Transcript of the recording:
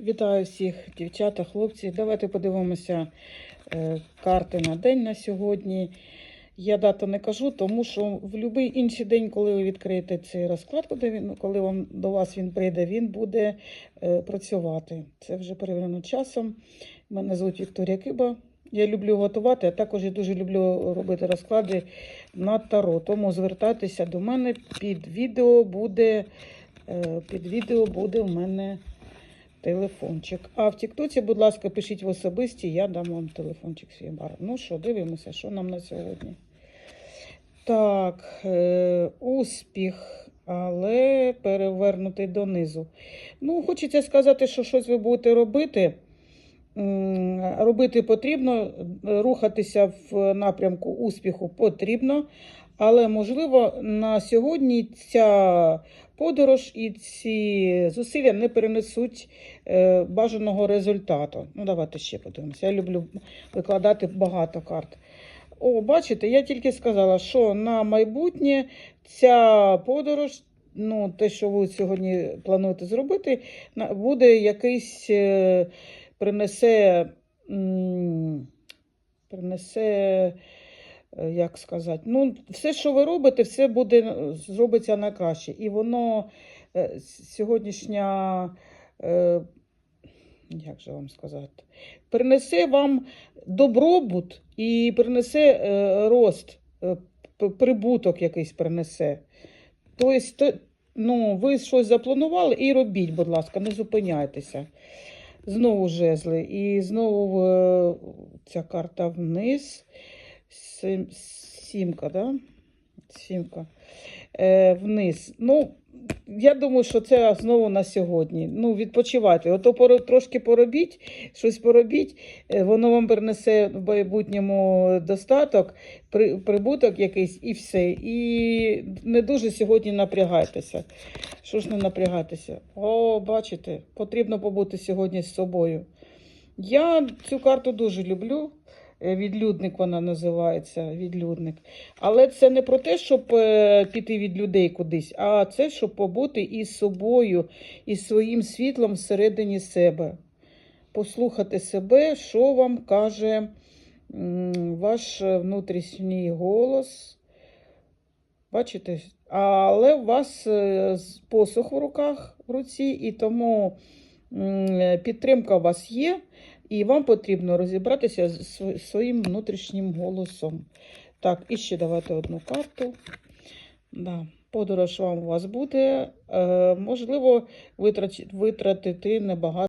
Вітаю всіх, дівчата, хлопці. Давайте подивимося е, карти на день на сьогодні. Я дату не кажу, тому що в будь-який інший день, коли ви відкриєте цей розклад, коли, він, коли вам, до вас він прийде, він буде е, працювати. Це вже перевірено часом. Мене звуть Вікторія Киба. Я люблю готувати, а також я дуже люблю робити розклади на таро. Тому звертайтеся до мене під відео буде, е, під відео буде в мене телефончик. А в Тіктоці, будь ласка, пишіть в особисті, я дам вам телефончик свій бар. Ну що, дивимося, що нам на сьогодні. Так, е, успіх, але перевернутий донизу. Ну, хочеться сказати, що щось ви будете робити. Робити потрібно, рухатися в напрямку успіху потрібно, але можливо на сьогодні ця подорож і ці зусилля не перенесуть е, бажаного результату. Ну, давайте ще подивимося. Я люблю викладати багато карт. О, бачите, я тільки сказала, що на майбутнє ця подорож, ну, те, що ви сьогодні плануєте зробити, буде якийсь. е, принесе, принесе, як сказати, ну, все, що ви робите, все буде е, зробиться на краще. І воно е, сьогоднішня, е, як же вам сказати, принесе вам добробут і принесе е, рост, е, прибуток якийсь принесе. Тобто, ну, ви щось запланували і робіть, будь ласка, не зупиняйтеся. Знову жезли. І знову е, ця карта вниз. Сім, сімка, да? Сімка. Е, вниз. Ну, я думаю, що це знову на сьогодні. Ну, відпочивайте. Ото поро- трошки поробіть, щось поробіть, е, воно вам принесе в майбутньому достаток, при, прибуток якийсь і все. І не дуже сьогодні напрягайтеся. Що ж не напрягатися? О, бачите, потрібно побути сьогодні з собою. Я цю карту дуже люблю. Е, Відлюдник вона називається. Відлюдник. Але це не про те, щоб е, піти від людей кудись, а це, щоб побути із собою, із своїм світлом всередині себе. Послухати себе, що вам каже ваш внутрішній голос. Бачите? Але у вас е, посух в руках в руці, і тому підтримка у вас є, і вам потрібно розібратися з своїм внутрішнім голосом. Так, і ще давайте одну карту. Да. Подорож вам у вас буде. Е, можливо, витратити небагато.